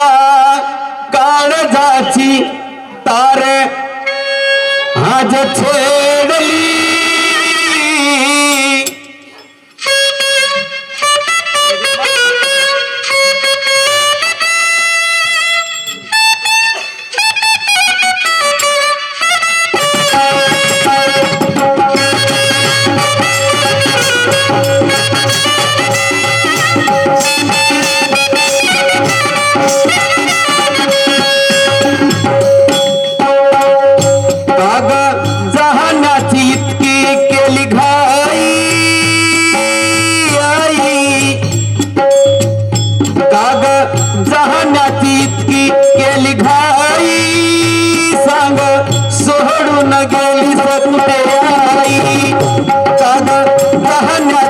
કાળ જાચી તારે આજ છે इतकी केली घाई. सांग सोडून गेली सत्ते आई. काग पाहण्यात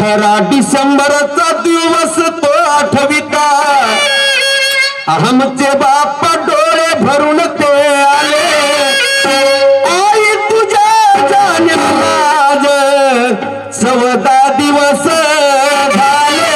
अठरा डिसेंबरचा दिवस तो आठविता आमचे बाप डोळे भरून ते आले आई तुझ्या जाण्याज चौदा दिवस झाले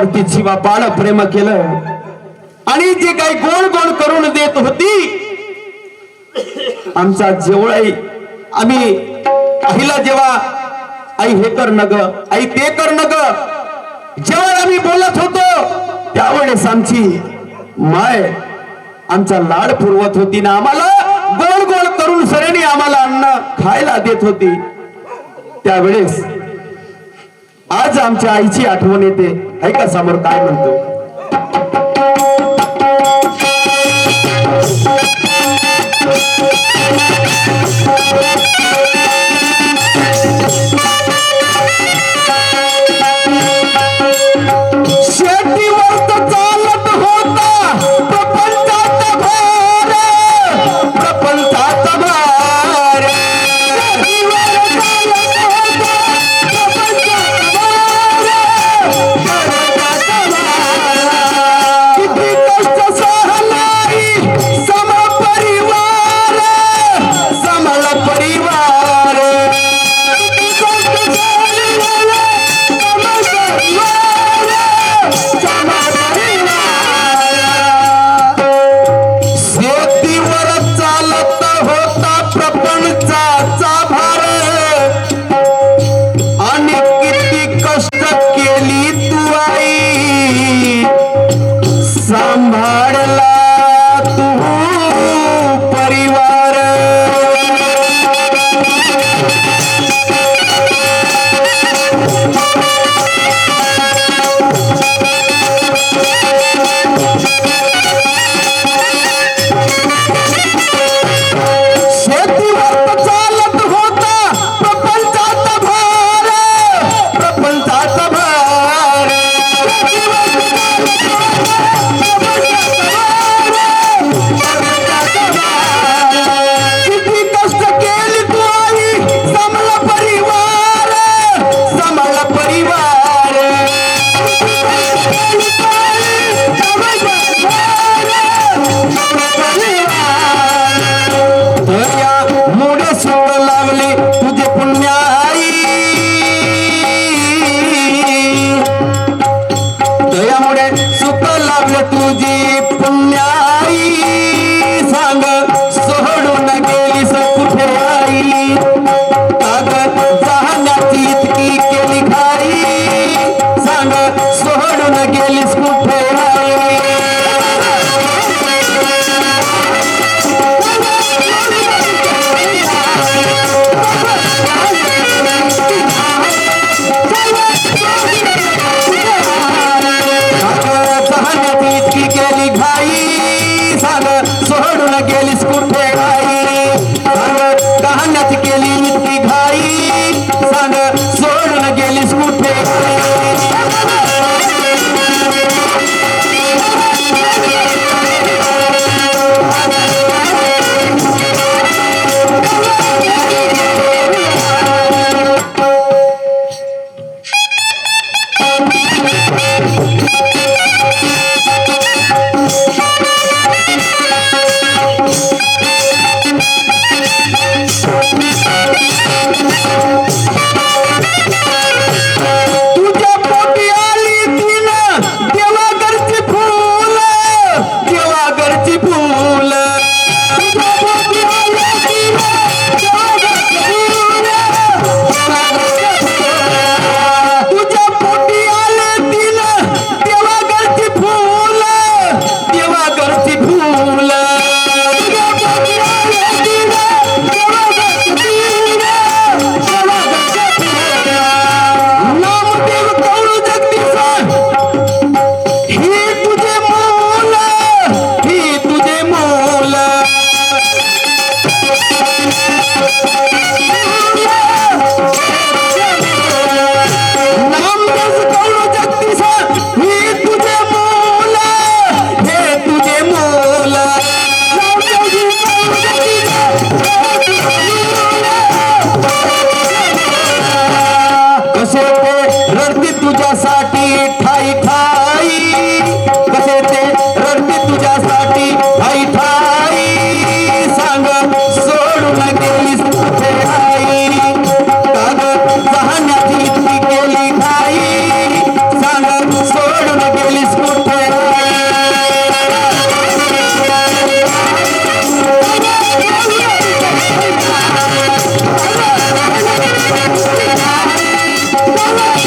आमच्यावरती जीवापाड प्रेम केलं. आणि जे काही गोड गोड करून देत होती आमचा जेवळाई आम्ही आईला जेव्हा आई हे कर न ग आई ते कर न ग जेव्हा आम्ही बोलत होतो त्यावेळेस आमची माय आमचा लाड पुरवत होती ना आम्हाला गोड गोड करून सरेने आम्हाला अन्न खायला देत होती. त्यावेळेस आज आमच्या आईची आठवण येते. ऐका समोर काय म्हणतो?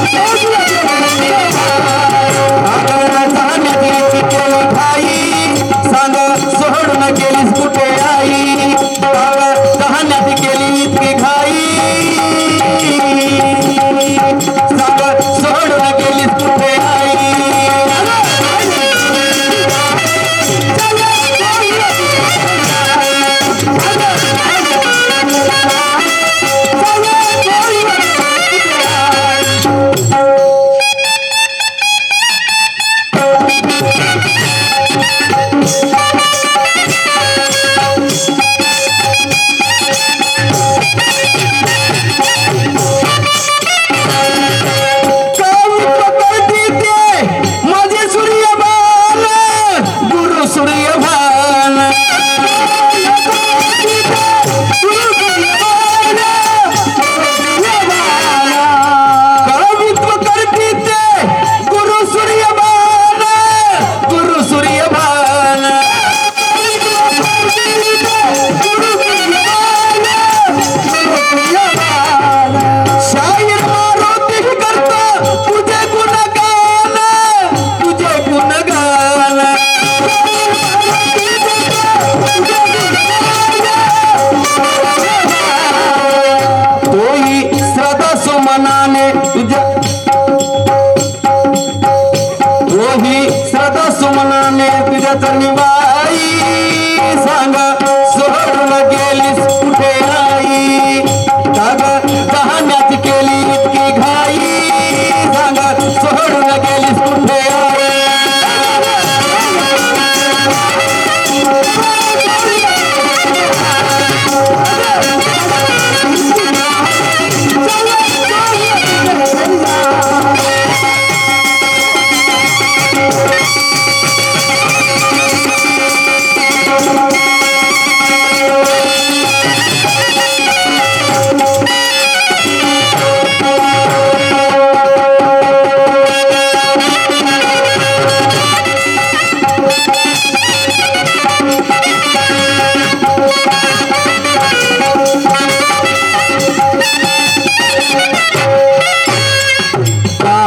Thank you.